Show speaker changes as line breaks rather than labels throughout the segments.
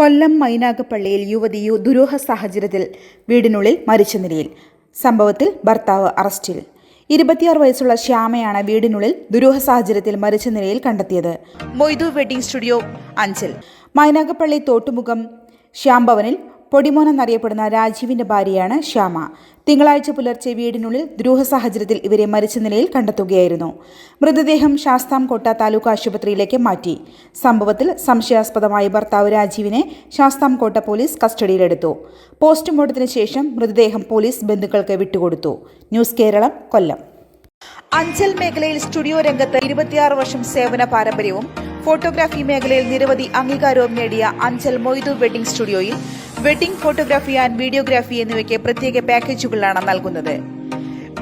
കൊല്ലം മൈനാഗപ്പള്ളിയിൽ യുവതിയു ദുരൂഹ സാഹചര്യത്തിൽ വീടിനുള്ളിൽ മരിച്ച നിലയിൽ. സംഭവത്തിൽ ഭർത്താവ് അറസ്റ്റിൽ. ഇരുപത്തിയാറ് വയസ്സുള്ള ശ്യാമയാണ് വീടിനുള്ളിൽ ദുരൂഹ സാഹചര്യത്തിൽ മരിച്ച നിലയിൽ കണ്ടെത്തിയത്. Moidu wedding studio Anchal. Mynagappally Thottumukham ശ്യാംഭവനിൽ പൊടിമോൻ എന്നറിയപ്പെടുന്ന രാജീവിന്റെ ഭാര്യയാണ് ശ്യാമ. തിങ്കളാഴ്ച പുലർച്ചെ വീടിനുള്ളിൽ ദ്രൂഹ സാഹചര്യത്തിൽ ഇവരെ മരിച്ച നിലയിൽ കണ്ടെത്തുകയായിരുന്നു. മൃതദേഹം ശാസ്താം കോട്ട താലൂക്ക് ആശുപത്രിയിലേക്ക് മാറ്റി. സംഭവത്തിൽ സംശയാസ്പദമായ ഭർത്താവ് രാജീവിനെ ശാസ്താം കോട്ട പോലീസ് കസ്റ്റഡിയിലെടുത്തു. പോസ്റ്റ്മോർട്ടത്തിന് ശേഷം മൃതദേഹം പോലീസ് ബന്ധുക്കൾക്ക് വിട്ടുകൊടുത്തു. ന്യൂസ് കേരളം കൊല്ലം. അഞ്ചൽ മേഖലയിൽ സ്റ്റുഡിയോ രംഗത്ത് ഇരുപത്തിയാറ് വർഷം സേവന പാരമ്പര്യവും ഫോട്ടോഗ്രാഫി മേഖലയിൽ നിരവധി അംഗീകാരവും നേടിയ അഞ്ചൽ മൊയ്തു വെഡിംഗ് സ്റ്റുഡിയോയിൽ വെഡിംഗ് ഫോട്ടോഗ്രാഫി ആൻഡ് വീഡിയോഗ്രാഫി എന്നിവയ്ക്ക് പ്രത്യേക പാക്കേജുകളാണ് നൽകുന്നത്.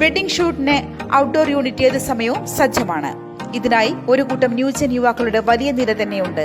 വെഡിംഗ് ഷൂട്ടിന് ഔട്ട്ഡോർ യൂണിറ്റ് ഏത് സമയവും സജ്ജമാണ്. ഇതിനായി ഒരു കൂട്ടം ന്യൂജൻ യുവാക്കളുടെ വലിയ നിര തന്നെയുണ്ട്.